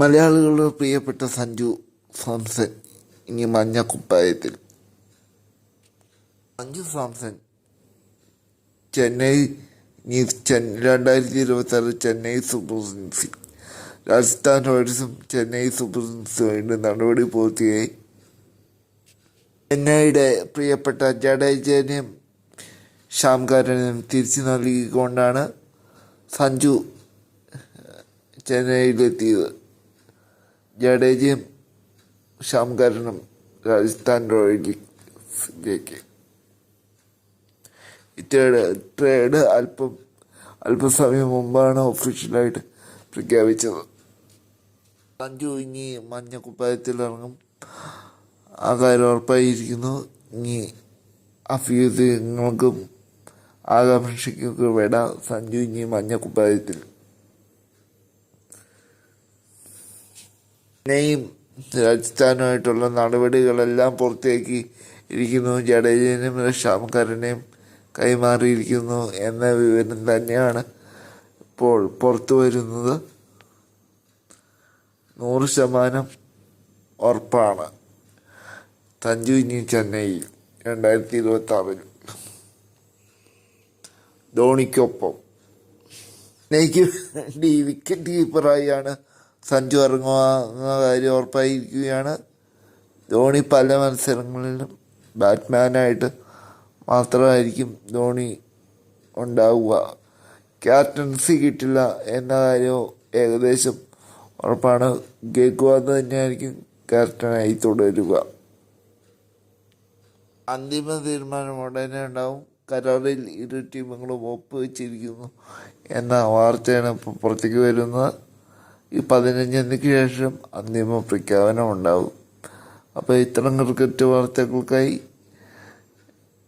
മലയാളികളുടെ പ്രിയപ്പെട്ട സഞ്ജു സാംസൺ ഇനി മഞ്ഞ കുപ്പായത്തിൽ. സഞ്ജു സാംസൺ ചെന്നൈ രണ്ടായിരത്തി ഇരുപത്തി ആറ് ചെന്നൈ സൂപ്പർ കിങ്സിൽ രാജസ്ഥാൻ റോയൽസും ചെന്നൈ സൂപ്പർ കിങ്സും വേണ്ടി നടപടി പൂർത്തിയായി. ചെന്നൈയുടെ പ്രിയപ്പെട്ട ജഡേജനെയും ഷാംകാരനെയും തിരിച്ചു നൽകിക്കൊണ്ടാണ് സഞ്ജു ചെന്നൈയിലെത്തിയത്. ജഡേജയും ശാംകരനും രാജസ്ഥാൻ റോയൽസിലേക്ക് ട്രേഡ് ട്രേഡ് അല്പം അല്പസമയം മുമ്പാണ് ഒഫീഷ്യലായിട്ട് പ്രഖ്യാപിച്ചത്. സഞ്ജു ഇനി മഞ്ഞ കുപ്പായത്തിൽ ഇറങ്ങും. ആ കാര്യം ഉറപ്പായിരിക്കുന്നു. ഇനി അഭ്യുദയങ്ങൾക്കും ആകാംക്ഷയ്ക്കൊക്കെ വേണ്ട. സഞ്ജു ഇനി മഞ്ഞ കുപ്പായത്തിൽ ചെന്നൈയും രാജസ്ഥാനുമായിട്ടുള്ള നടപടികളെല്ലാം പുറത്തേക്ക് ഇരിക്കുന്നു. ജഡേജനെയും ഷാംകരനെയും കൈമാറിയിരിക്കുന്നു എന്ന വിവരം തന്നെയാണ് ഇപ്പോൾ പുറത്തു വരുന്നത്. നൂറ് ശതമാനം ഉറപ്പാണ്. സഞ്ജു ഇനി ചെന്നൈയിൽ രണ്ടായിരത്തി ഇരുപത്തി ആറിൽ ധോണിക്കൊപ്പം. ചെന്നൈക്ക് വേണ്ടി വിക്കറ്റ് കീപ്പറായാണ് സഞ്ജു ഇറങ്ങുക എന്ന കാര്യം ഉറപ്പായിരിക്കുകയാണ്. ധോണി പല മത്സരങ്ങളിലും ബാറ്റ്മാനായിട്ട് മാത്രമായിരിക്കും ധോണി ഉണ്ടാവുക. ക്യാപ്റ്റൻസി കിട്ടില്ല എന്ന കാര്യവും ഏകദേശം ഉറപ്പാണ്. ഗേക്വാദ് തന്നെയായിരിക്കും ക്യാപ്റ്റനായി തുടരുക. അന്തിമ തീരുമാനം ഉടനെ ഉണ്ടാവും. കരാറിൽ ഇരു ടീമുകളും ഒപ്പുവെച്ചിരിക്കുന്നു എന്ന വാർത്തയാണ് ഇപ്പോൾ പുറത്തേക്ക് വരുന്നത്. ഈ പതിനഞ്ചിന് ശേഷം അന്തിമ പ്രഖ്യാപനം ഉണ്ടാകും അപ്പോൾ ഇത്തരം ക്രിക്കറ്റ് വാർത്തകൾക്കായി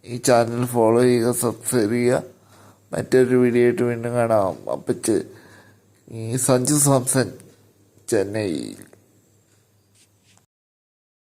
ഈ ചാനൽ ഫോളോ ചെയ്യുക സബ്സ്ക്രൈബ് ചെയ്യുക. മറ്റൊരു വീഡിയോ ആയിട്ട് വീണ്ടും കാണാം. അപ്പം ഈ സഞ്ജു സാംസൺ ചെന്നൈയിൽ.